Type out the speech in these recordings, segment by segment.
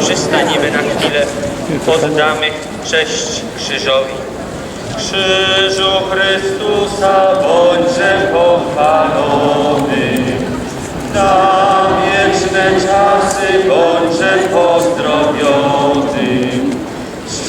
Przystanimy na chwilę, poddamy cześć krzyżowi. Krzyżu Chrystusa bądźże pochwalony. Na wieczne czasy bądźże pozdrowiony. Z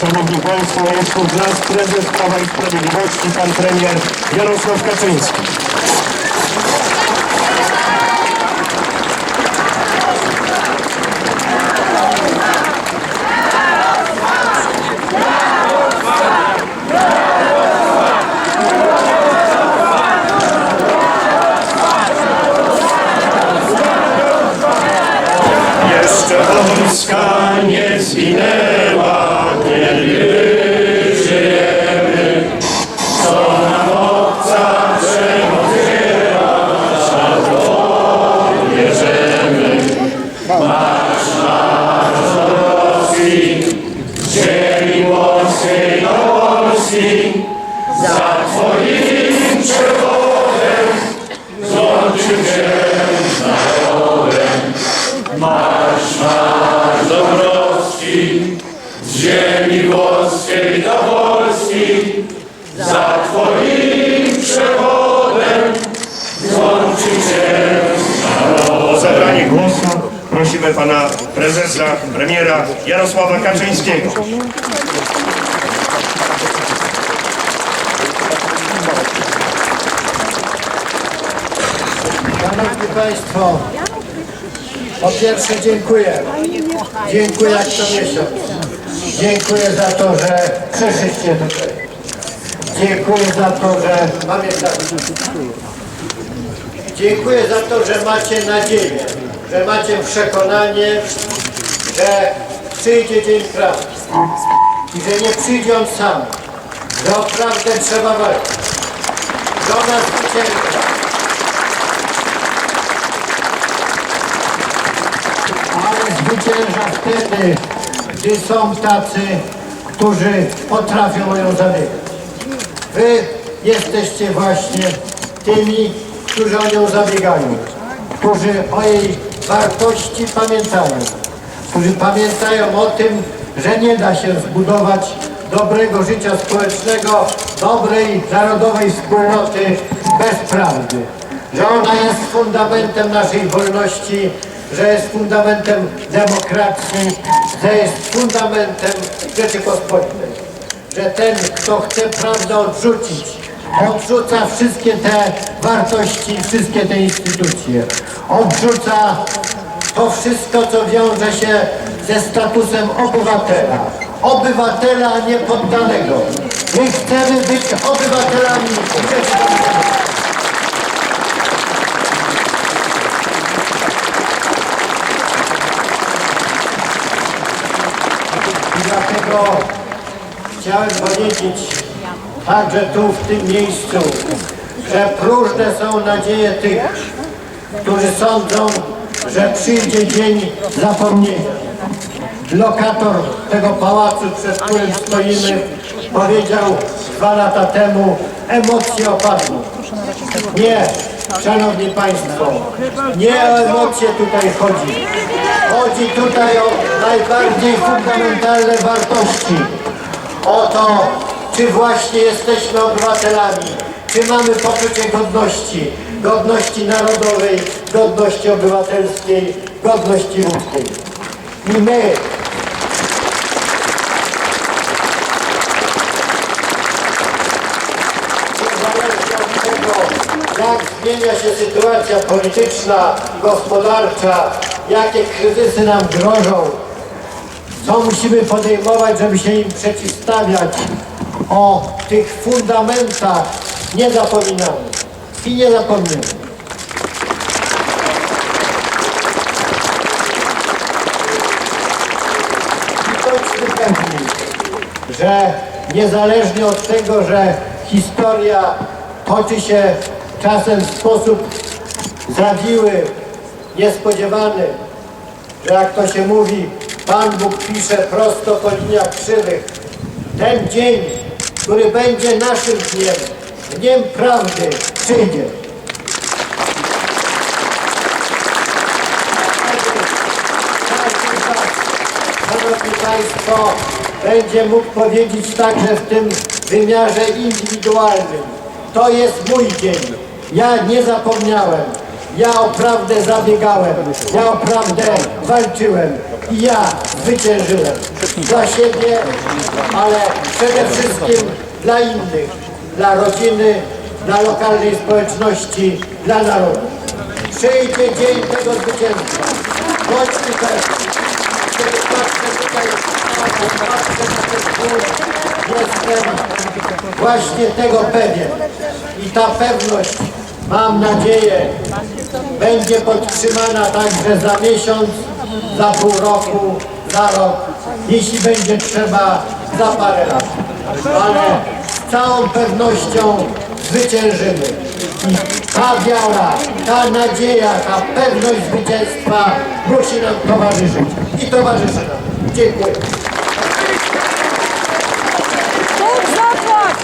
Szanowni Państwo, jest tu z nas prezes Prawa i Sprawiedliwości, pan premier Jarosław Kaczyński. Jeszcze Polska nie zginęła, włoskiej do Polski, za Twoim przewodem złączy się O zabranie głosu prosimy Pana Prezesa, Premiera Jarosława Kaczyńskiego. Szanowni Państwo, po pierwsze dziękuję. Dziękuję jak co miesiąc. Dziękuję za to, że przyszliście tutaj. Dziękuję za to, że pamiętacie. Dziękuję za to, że macie nadzieję, że macie przekonanie, że przyjdzie dzień prawdy i że nie przyjdzie on sam, że o prawdę trzeba walczyć, że ona zwycięży. ale zwycięża wtedy, gdy są tacy, którzy potrafią ją zabiegać. Wy jesteście właśnie tymi, którzy o nią zabiegają, którzy o jej wartości pamiętają, którzy pamiętają o tym, że nie da się zbudować dobrego życia społecznego, dobrej narodowej wspólnoty bez prawdy, że ona jest fundamentem naszej wolności, że jest fundamentem demokracji, że jest fundamentem Rzeczypospolitej. Że ten, kto chce prawdę odrzucić, odrzuca wszystkie te wartości, wszystkie te instytucje. Odrzuca to wszystko, co wiąże się ze statusem obywatela. Obywatela, a nie poddanego. My chcemy być obywatelami Rzeczypospolitej. I dlatego chciałem powiedzieć także tu w tym miejscu, że próżne są nadzieje tych, którzy sądzą, że przyjdzie dzień zapomnienia. Lokator tego pałacu, przed którym stoimy, powiedział dwa lata temu, emocje opadną. Nie, szanowni państwo, nie o emocje tutaj chodzi. Chodzi tutaj o najbardziej fundamentalne wartości. O to, czy właśnie jesteśmy obywatelami, czy mamy poczucie godności, godności narodowej, godności obywatelskiej, godności ludzkiej. I my, niezależnie od tego, jak zmienia się sytuacja polityczna, gospodarcza, jakie kryzysy nam grożą, co musimy podejmować, żeby się im przeciwstawiać. O tych fundamentach nie zapominamy i nie zapomniemy. I pewni, że niezależnie od tego, że historia toczy się czasem w sposób zawiły, niespodziewany, że jak to się mówi, Pan Bóg pisze prosto po liniach krzywych. Ten dzień, który będzie naszym dniem, dniem prawdy, przyjdzie. Szanowni Państwo, będzie mógł powiedzieć także w tym wymiarze indywidualnym. To jest mój dzień. Ja nie zapomniałem. Ja o prawdę zabiegałem. Ja o prawdę walczyłem. I ja zwyciężyłem. Dla siebie, ale przede wszystkim dla innych. Dla rodziny, dla lokalnej społeczności, dla narodu. Przyjdzie dzień tego zwycięstwa. Bądźmy pewni. Kiedy patrzę tutaj, patrzę na ten jestem właśnie tego pewien. I ta pewność, mam nadzieję, będzie podtrzymana także za miesiąc, za pół roku, za rok, jeśli będzie trzeba, za parę lat. Ale z całą pewnością zwyciężymy. I ta wiara, ta nadzieja, ta pewność zwycięstwa musi nam towarzyszyć. I towarzyszy nam. Dziękuję. Bóg zapłać!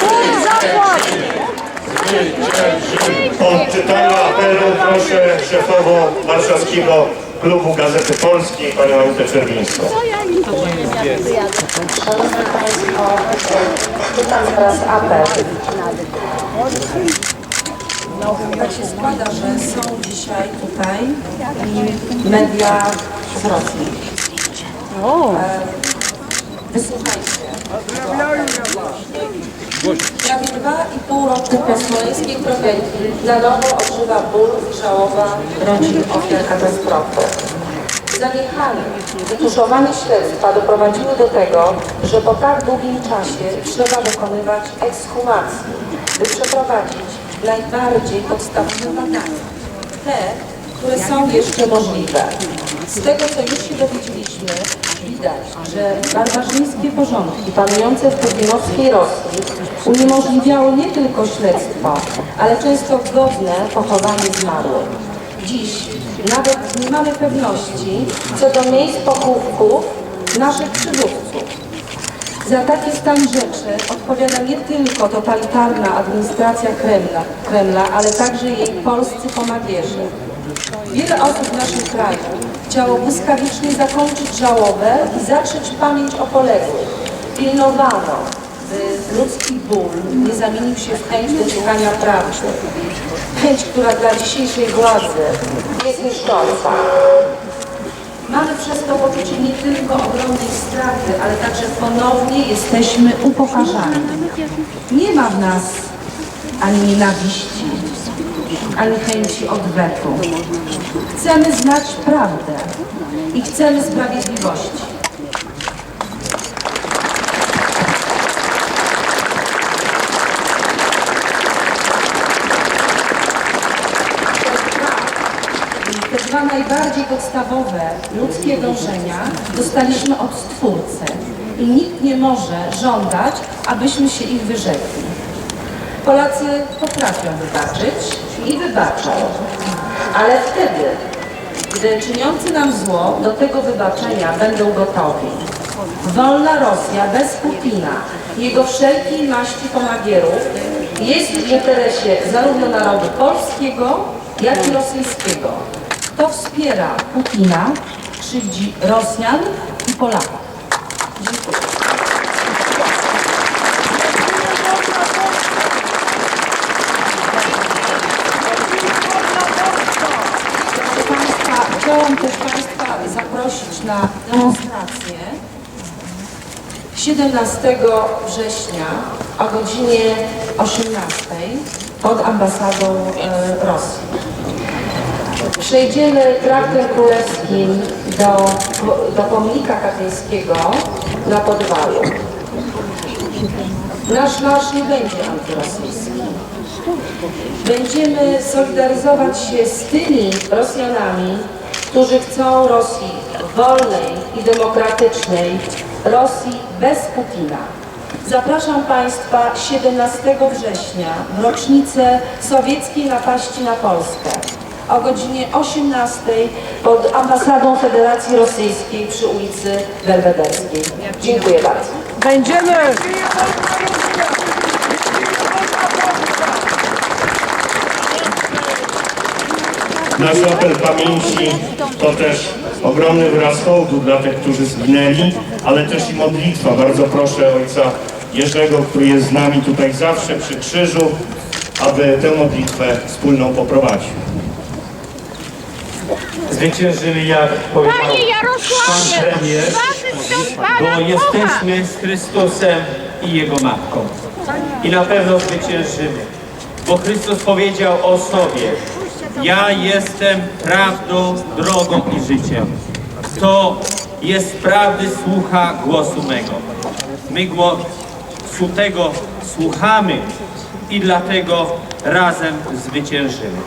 Bóg zapłać! O czytania apelu proszę szefową warszawskiego klubu Gazety Polskiej, panią Anitę Czerwińską. Szanowni Państwo, czytam teraz apel. Tak się składa, że są dzisiaj tutaj i media z Rosji. E, Wysłuchajcie. Prawie dwa i pół roku po smoleńskiej tragedii na nowo odżywa ból i żałoba rodzin ofiar katastrofy. Zaniechanie, wytuszowanie śledztwa doprowadziły do tego, że po tak długim czasie trzeba dokonywać ekshumacji, by przeprowadzić najbardziej podstawowe badania. Te, które są jeszcze możliwe. Z tego, co już się dowiedzieliśmy, widać, że barbarzyńskie porządki panujące w putinowskiej Rosji uniemożliwiały nie tylko śledztwo, ale często godne pochowanie zmarłych. Dziś nawet nie mamy pewności co do miejsc pochówków naszych przywódców. Za taki stan rzeczy odpowiada nie tylko totalitarna administracja Kremla, Kremla ale także jej polscy pomagierzy. Wiele osób w naszym kraju chciało błyskawicznie zakończyć żałobę i zatrzeć pamięć o poległych. Pilnowano, by ludzki ból nie zamienił się w chęć doszukania prawdy. Chęć, która dla dzisiejszej władzy jest niszcząca. Mamy przez to poczucie nie tylko ogromnej straty, ale także ponownie jesteśmy upokarzani. Nie ma w nas ani nienawiści, ani chęci odwetu. Chcemy znać prawdę i chcemy sprawiedliwości. Najbardziej podstawowe ludzkie dążenia dostaliśmy od Stwórcy i nikt nie może żądać, abyśmy się ich wyrzekli. Polacy potrafią wybaczyć i wybaczą, ale wtedy, gdy czyniący nam zło do tego wybaczenia będą gotowi. Wolna Rosja bez Putina jego wszelkiej maści pomagierów jest w interesie zarówno narodu polskiego, jak i rosyjskiego. Kto wspiera Putina, krzywdzi Rosjan i Polaków. Dziękuję. Proszę Państwa, chciałam też Państwa zaprosić na demonstrację 17 września o godzinie 18 pod ambasadą e, Rosji. Przejdziemy traktem królewskim do, do pomnika katyńskiego na Podwalu. Nasz marsz nie będzie antyrosyjski. Będziemy solidaryzować się z tymi Rosjanami, którzy chcą Rosji wolnej i demokratycznej, Rosji bez Putina. Zapraszam Państwa 17 września w rocznicę sowieckiej napaści na Polskę o godzinie 18 pod ambasadą Federacji Rosyjskiej przy ulicy Belwederskiej. Dziękuję bardzo. Będziemy! Nasz apel pamięci to też ogromny wyraz hołdu dla tych, którzy zginęli, ale też i modlitwa. Bardzo proszę Ojca Jerzego, który jest z nami tutaj zawsze przy krzyżu, aby tę modlitwę wspólną poprowadził. Zwyciężymy, jak powiedział Panie pan Jarosławie, premier, waszy sąd bo jesteśmy z Chrystusem i Jego Matką. I na pewno zwyciężymy, bo Chrystus powiedział o sobie, ja jestem prawdą, drogą i życiem. Kto jest prawdy, słucha głosu mego. My głosu tego słuchamy i dlatego razem zwyciężymy.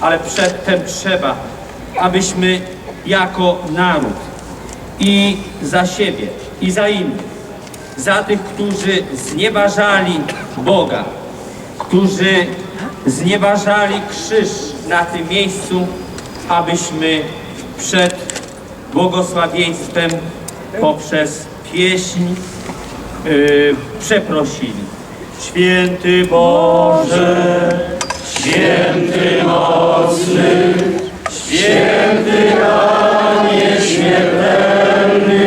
Ale przedtem trzeba, abyśmy jako naród i za siebie, i za innych, za tych, którzy znieważali Boga, którzy znieważali krzyż na tym miejscu, abyśmy przed błogosławieństwem poprzez pieśń yy, przeprosili. Święty Boże, święty mocny, święty Panie śmiertelny,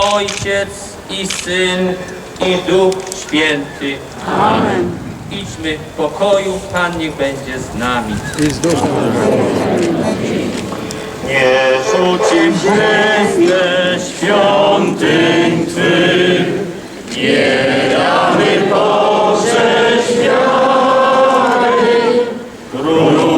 Ojciec i Syn i Duch Święty. Amen. Idźmy w pokoju, Pan niech będzie z nami. Nie rzuci Chryste świątyń Twych, nie damy potrzeć wiary, różne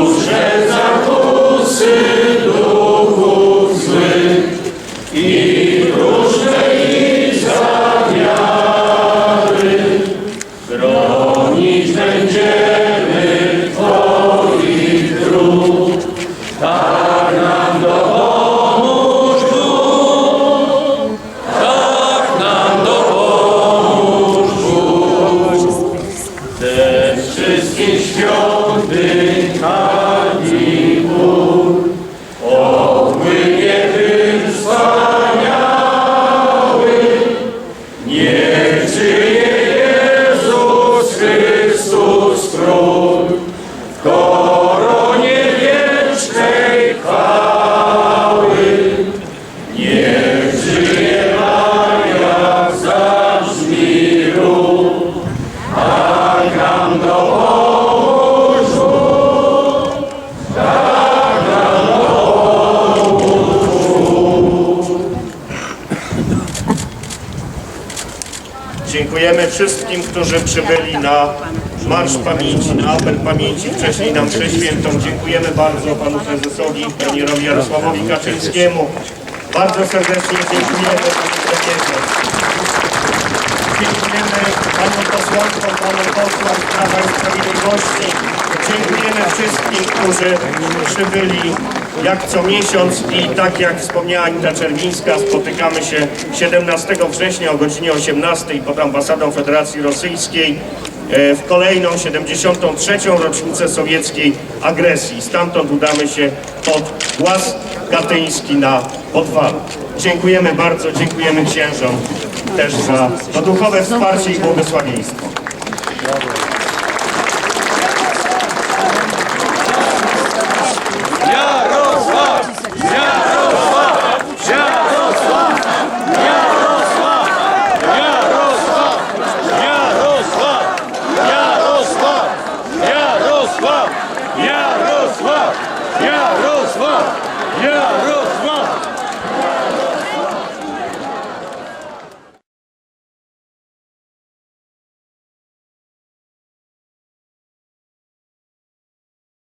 Bronić będziemy wszystkim, którzy przybyli na Marsz Pamięci, na Apel Pamięci, wcześniej na mszę świętą. Dziękujemy bardzo panu prezesowi, premierowi Jarosławowi Kaczyńskiemu. Bardzo serdecznie dziękujemy panu premierze. Dziękujemy paniom posłankom, panom posłom Prawa i Sprawiedliwości. Dziękujemy wszystkim, którzy przybyli jak co miesiąc i tak jak wspomniała Anita Czerwińska, spotykamy się 17 września o godzinie 18 pod ambasadą Federacji Rosyjskiej e, w kolejną 73. rocznicę sowieckiej agresji. Stamtąd udamy się pod Głaz Katyński na Podwalu. Dziękujemy bardzo, dziękujemy księżom też za to duchowe wsparcie i błogosławieństwo.